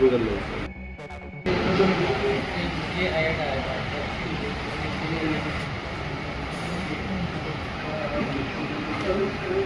Google में ये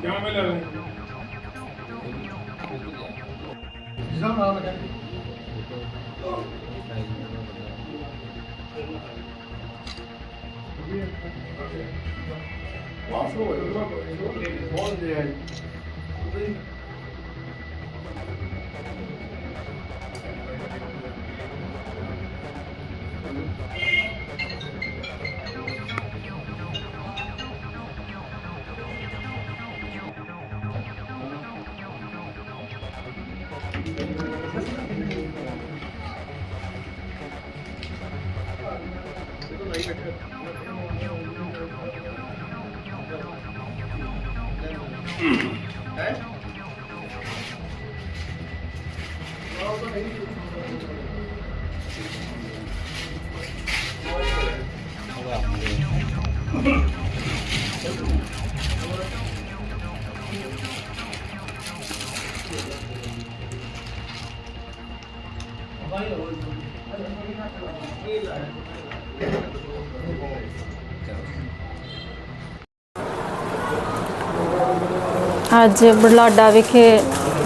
क्या मिल रहा है đấy nó không bỏ lỡ ਅੱਜ ਬੜਲਾਡਾ ਵਿਖੇ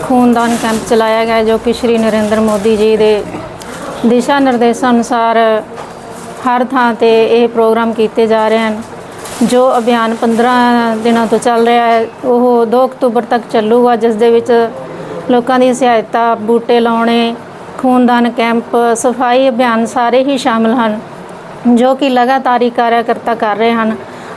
ਖੂਨਦਾਨ ਕੈਂਪ ਚਲਾਇਆ ਗਿਆ ਜੋ ਕਿ ਸ਼੍ਰੀ ਨਰਿੰਦਰ ਮੋਦੀ ਜੀ ਦੇ ਦਿਸ਼ਾ ਨਿਰਦੇਸ਼ਾਂ ਅਨੁਸਾਰ ਹਰ ਥਾਂ ਤੇ ਇਹ ਪ੍ਰੋਗਰਾਮ ਕੀਤੇ ਜਾ ਰਹੇ ਹਨ। ਜੋ ਅਭਿਆਨ 15 ਦਿਨਾਂ ਤੋਂ ਚੱਲ ਰਿਹਾ ਹੈ, ਉਹ 2 ਅਕਤੂਬਰ ਤੱਕ ਚੱਲੂਗਾ, ਜਿਸ ਦੇ ਵਿੱਚ ਲੋਕਾਂ ਦੀ ਸਹਾਇਤਾ, ਬੂਟੇ ਲਾਉਣੇ, ਖੂਨਦਾਨ ਕੈਂਪ, ਸਫ਼ਾਈ ਅਭਿਆਨ ਸਾਰੇ ਹੀ ਸ਼ਾਮਲ ਹਨ। ਜੋ ਕਿ ਲਗਾਤਾਰ ਹੀ ਕਾਰਜਕਰਤਾ ਕਰ ਰਹੇ ਹਨ।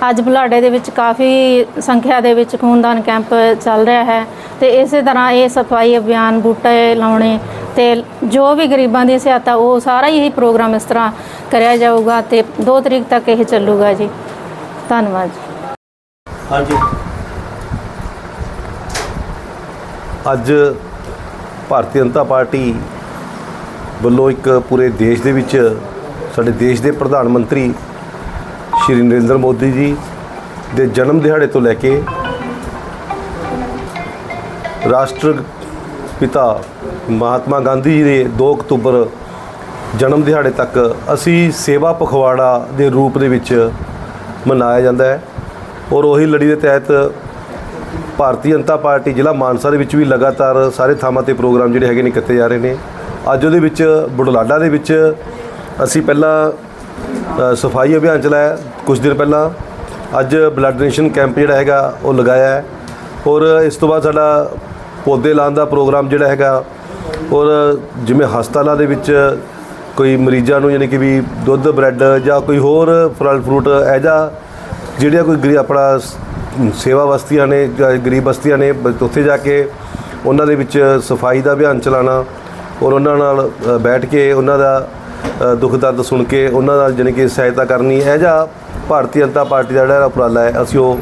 ਅੱਜ ਬੁਲਾਡੇ ਦੇ ਵਿੱਚ ਕਾਫੀ ਸੰਖਿਆ ਦੇ ਵਿੱਚ ਖੂਨਦਾਨ ਕੈਂਪ ਚੱਲ ਰਿਹਾ ਹੈ ਤੇ ਇਸੇ ਤਰ੍ਹਾਂ ਇਹ ਸਫ਼ਾਈ ਅਭਿਆਨ, ਬੂਟੇ ਲਾਉਣੇ ਤੇ ਜੋ ਵੀ ਗਰੀਬਾਂ ਦੀ ਸਹਾਇਤਾ ਉਹ ਸਾਰਾ ਹੀ ਪ੍ਰੋਗਰਾਮ ਇਸ ਤਰ੍ਹਾਂ ਕਰਿਆ ਜਾਊਗਾ ਤੇ 2 ਤਰੀਕ ਤੱਕ ਇਹ ਚੱਲੂਗਾ ਜੀ। ਧੰਨਵਾਦ ਜੀ। ਹਾਂਜੀ। ਅੱਜ ਭਾਰਤੀ ਜਨਤਾ ਪਾਰਟੀ ਵੱਲੋਂ ਇੱਕ ਪੂਰੇ ਦੇਸ਼ ਦੇ ਵਿੱਚ ਸਾਡੇ ਦੇਸ਼ ਦੇ ਪ੍ਰਧਾਨ ਮੰਤਰੀ ਸ਼੍ਰੀ ਨਰਿੰਦਰ ਮੋਦੀ ਜੀ ਦੇ ਜਨਮ ਦਿਹਾੜੇ ਤੋਂ ਲੈ ਕੇ ਰਾਸ਼ਟਰ ਪਿਤਾ ਮਹਾਤਮਾ ਗਾਂਧੀ ਜੀ ਦੇ 2 ਅਕਤੂਬਰ ਜਨਮ ਦਿਹਾੜੇ ਤੱਕ ਅਸੀਂ ਸੇਵਾ ਪਖਵਾੜਾ ਦੇ ਰੂਪ ਦੇ ਵਿੱਚ ਮਨਾਇਆ ਜਾਂਦਾ ਹੈ ਔਰ ਉਹੀ ਲੜੀ ਦੇ ਤਹਿਤ ਭਾਰਤੀ ਜਨਤਾ ਪਾਰਟੀ ਜ਼ਿਲ੍ਹਾ ਮਾਨਸਾ ਦੇ ਵਿੱਚ ਵੀ ਲਗਾਤਾਰ ਸਾਰੇ ਥਾਵਾਂ ਤੇ ਪ੍ਰੋਗਰਾਮ ਜਿਹੜੇ ਹੈਗੇ ਨੇ ਕੀਤੇ ਜਾ ਰਹੇ ਨੇ। ਅੱਜ ਉਹਦੇ ਵਿੱਚ ਬੁਢਲਾਡਾ ਦੇ ਵਿੱਚ ਅਸੀਂ ਪਹਿਲਾਂ ਸਫ਼ਾਈ ਅਭਿਆਨ ਚਲਾਇਆ ਕੁਝ ਦਿਨ ਪਹਿਲਾਂ। ਅੱਜ ਬਲੱਡ ਡੋਨੇਸ਼ਨ ਕੈਂਪ ਜਿਹੜਾ ਹੈਗਾ, ਉਹ ਲਗਾਇਆ ਹੈ। ਔਰ ਇਸ ਤੋਂ ਬਾਅਦ ਸਾਡਾ ਪੌਦੇ ਲਾਉਣ ਦਾ ਪ੍ਰੋਗਰਾਮ ਜਿਹੜਾ ਹੈਗਾ, ਔਰ ਜਿਵੇਂ ਹਸਪਤਾਲਾਂ ਦੇ ਵਿੱਚ ਕੋਈ ਮਰੀਜ਼ਾਂ ਨੂੰ ਯਾਨੀ ਕਿ ਵੀ ਦੁੱਧ, ਬ੍ਰੈਡ ਜਾਂ ਕੋਈ ਹੋਰ ਫਲ ਫਰੂਟ ਇਹੋ ਜਿਹਾ, ਜਿਹੜੀਆਂ ਕੋਈ ਗਰੀ, ਆਪਣਾ ਸੇਵਾ ਬਸਤੀਆਂ ਨੇ ਜਾਂ ਗਰੀਬ ਬਸਤੀਆਂ ਨੇ ਉੱਥੇ ਜਾ ਕੇ ਉਹਨਾਂ ਦੇ ਵਿੱਚ ਸਫ਼ਾਈ ਦਾ ਅਭਿਆਨ ਚਲਾਉਣਾ ਔਰ ਉਹਨਾਂ ਨਾਲ ਬੈਠ ਕੇ ਉਹਨਾਂ ਦਾ ਦੁੱਖ ਦਰਦ ਸੁਣ ਕੇ ਉਹਨਾਂ ਦਾ ਜਾਣੀ ਕਿ ਸਹਾਇਤਾ ਕਰਨੀ ਇਹ ਜਿਹਾ ਭਾਰਤੀ ਜਨਤਾ ਪਾਰਟੀ ਦਾ ਜਿਹੜਾ ਉਪਰਾਲਾ ਹੈ, ਅਸੀਂ ਉਹ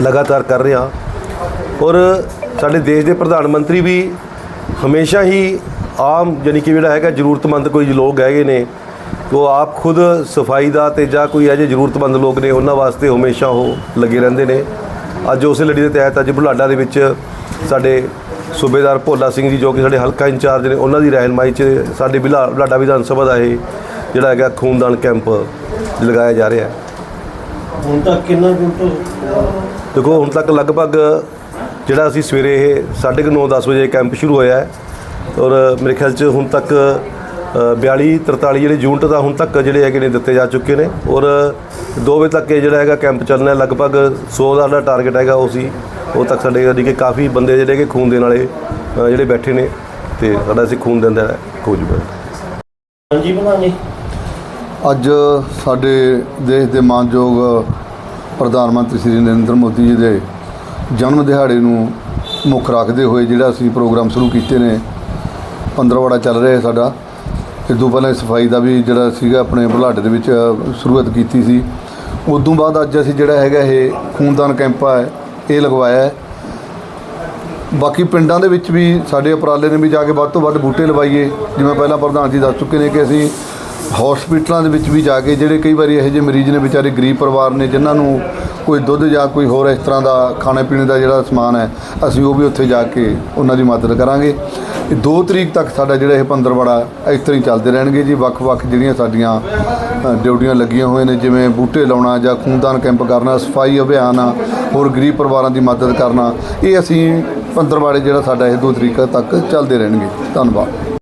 ਲਗਾਤਾਰ ਕਰ ਰਹੇ ਹਾਂ। ਔਰ ਸਾਡੇ ਦੇਸ਼ ਦੇ ਪ੍ਰਧਾਨ ਮੰਤਰੀ ਵੀ ਹਮੇਸ਼ਾ ਹੀ ਆਮ ਯਾਨੀ ਕਿ ਜਿਹੜਾ ਹੈਗਾ ਜ਼ਰੂਰਤਮੰਦ ਕੋਈ ਲੋਕ ਹੈਗੇ ਨੇ, ਉਹ ਆਪ ਖੁਦ ਸਫ਼ਾਈ ਦਾ ਤੇ ਜਾਂ ਕੋਈ ਅਜੇ ਜ਼ਰੂਰਤਮੰਦ ਲੋਕ ਨੇ, ਉਹਨਾਂ ਵਾਸਤੇ ਹਮੇਸ਼ਾ ਉਹ ਲੱਗੇ ਰਹਿੰਦੇ ਨੇ। ਅੱਜ ਉਸੇ ਲੜੀ ਦੇ ਤਹਿਤ ਅੱਜ ਬੁਲਾਡਾ ਦੇ ਵਿੱਚ ਸਾਡੇ ਸੂਬੇਦਾਰ ਭੋਲਾ ਸਿੰਘ ਜੀ ਜੋ ਕਿ ਸਾਡੇ ਹਲਕਾ ਇੰਚਾਰਜ ਨੇ ਉਹਨਾਂ ਦੀ ਰਹਿਨਮਾਈ 'ਚ ਸਾਡੇ ਬਿਲਾ- ਬੁਢਲਾਡਾ ਵਿਧਾਨ ਸਭਾ ਦਾ ਇਹ ਜਿਹੜਾ ਹੈਗਾ ਖੂਨਦਾਨ ਕੈਂਪ ਲਗਾਇਆ ਜਾ ਰਿਹਾ ਹੈ ਹੁਣ ਤੱਕ ਕਿੰਨਾ ਕੁ ਦੇਖੋ ਹੁਣ ਤੱਕ ਲਗਭਗ ਜਿਹੜਾ ਅਸੀਂ ਸਵੇਰੇ ਇਹ 9:30 10 ਵਜੇ ਕੈਂਪ ਸ਼ੁਰੂ ਹੋਇਆ ਹੈ ਔਰ ਮੇਰੇ ਖਿਆਲ 'ਚ ਹੁਣ ਤੱਕ ਅ, 42 43 ਜਿਹੜੇ ਯੂਨਿਟ ਦਾ ਹੁਣ ਤੱਕ ਜਿਹੜੇ ਹੈਗੇ ਨੇ ਦਿੱਤੇ ਜਾ ਚੁੱਕੇ ਨੇ ਔਰ 2 ਵਜੇ ਤੱਕ ਇਹ ਜਿਹੜਾ ਹੈਗਾ ਕੈਂਪ ਚੱਲਣਾ ਹੈ। ਲਗਭਗ 100 ਦਾ ਟਾਰਗੇਟ ਹੈਗਾ ਉਹ ਸੀ ਉਹ ਤੱਕ ਸਾਡੇ ਯਾਨੀ ਕਿ ਕਾਫੀ ਬੰਦੇ ਜਿਹੜੇ ਕਿ ਖੂਨ ਦੇਣ ਵਾਲੇ ਅ, ਜਿਹੜੇ ਬੈਠੇ ਨੇ ਤੇ ਸਾਡਾ ਅਸੀਂ ਖੂਨ ਦਿੰਦਾ ਹੈ ਜੂਗਾ ਹਾਂਜੀ ਅੱਜ ਸਾਡੇ ਦੇਸ਼ ਦੇ ਮਾਨਯੋਗ ਪ੍ਰਧਾਨ ਮੰਤਰੀ ਸ੍ਰੀ ਨਰਿੰਦਰ ਮੋਦੀ ਜੀ ਦੇ ਜਨਮ ਦਿਹਾੜੇ ਨੂੰ ਮੁੱਖ ਰੱਖਦੇ ਹੋਏ ਜਿਹੜਾ ਅਸੀਂ ਪ੍ਰੋਗਰਾਮ ਸ਼ੁਰੂ ਕੀਤੇ ਨੇ ਪੰਦਰਵਾੜਾ ਚੱਲ ਰਿਹਾ ਹੈ ਸਾਡਾ। ਇਸ ਤੋਂ ਪਹਿਲਾਂ ਸਫ਼ਾਈ ਦਾ ਵੀ ਜਿਹੜਾ ਸੀਗਾ ਆਪਣੇ ਬੁਢਲਾਡੇ ਦੇ ਵਿੱਚ ਸ਼ੁਰੂਆਤ ਕੀਤੀ ਸੀ। ਉਦੋਂ ਬਾਅਦ ਅੱਜ ਅਸੀਂ ਜਿਹੜਾ ਹੈਗਾ ਇਹ ਖੂਨਦਾਨ ਕੈਂਪ ਹੈ ਇਹ ਲਗਵਾਇਆ ਹੈ। ਬਾਕੀ ਪਿੰਡਾਂ ਦੇ ਵਿੱਚ ਵੀ ਸਾਡੇ ਉਪਰਾਲੇ ਨੇ ਵੀ ਜਾ ਕੇ ਵੱਧ ਤੋਂ ਵੱਧ ਬੂਟੇ ਲਵਾਈਏ। ਜਿਵੇਂ ਪਹਿਲਾਂ ਪ੍ਰਧਾਨ ਜੀ ਦੱਸ ਚੁੱਕੇ ਨੇ ਕਿ ਅਸੀਂ ਹਸਪੀਟਲਾਂ ਦੇ ਵਿੱਚ ਵੀ ਜਾ ਕੇ ਜਿਹੜੇ ਕਈ ਵਾਰੀ ਇਹੋ ਜਿਹੇ ਮਰੀਜ਼ ਨੇ ਵਿਚਾਰੇ ਗਰੀਬ ਪਰਿਵਾਰ ਨੇ ਜਿਨ੍ਹਾਂ ਨੂੰ ਕੋਈ ਦੁੱਧ ਜਾਂ ਕੋਈ ਹੋਰ ਇਸ ਤਰ੍ਹਾਂ ਦਾ ਖਾਣੇ ਪੀਣੇ ਦਾ ਜਿਹੜਾ ਸਮਾਨ ਹੈ, ਅਸੀਂ ਉਹ ਵੀ ਉੱਥੇ ਜਾ ਕੇ ਉਹਨਾਂ ਦੀ ਮਦਦ ਕਰਾਂਗੇ। ਇਹ 2 ਤਰੀਕ ਤੱਕ ਸਾਡਾ ਜਿਹੜਾ ਇਹ ਪੰਦਰਵਾੜਾ ਇਸ ਤਰ੍ਹਾਂ ਹੀ ਚੱਲਦੇ ਰਹਿਣਗੇ ਜੀ। ਵੱਖ-ਵੱਖ ਜਿਹੜੀਆਂ ਸਾਡੀਆਂ ਡਿਊਟੀਆਂ ਲੱਗੀਆਂ ਹੋਈਆਂ ਨੇ, ਜਿਵੇਂ ਬੂਟੇ ਲਾਉਣਾ ਜਾਂ ਖੂਨਦਾਨ ਕੈਂਪ ਕਰਨਾ, ਸਫ਼ਾਈ ਅਭਿਆਨ ਆ, ਹੋਰ ਗਰੀਬ ਪਰਿਵਾਰਾਂ ਦੀ ਮਦਦ ਕਰਨਾ, ਇਹ ਅਸੀਂ ਪੰਦਰਵਾੜੇ ਜਿਹੜਾ ਸਾਡਾ ਇਹ 2 ਤਰੀਕ ਤੱਕ ਚੱਲਦੇ ਰਹਿਣਗੇ। ਧੰਨਵਾਦ।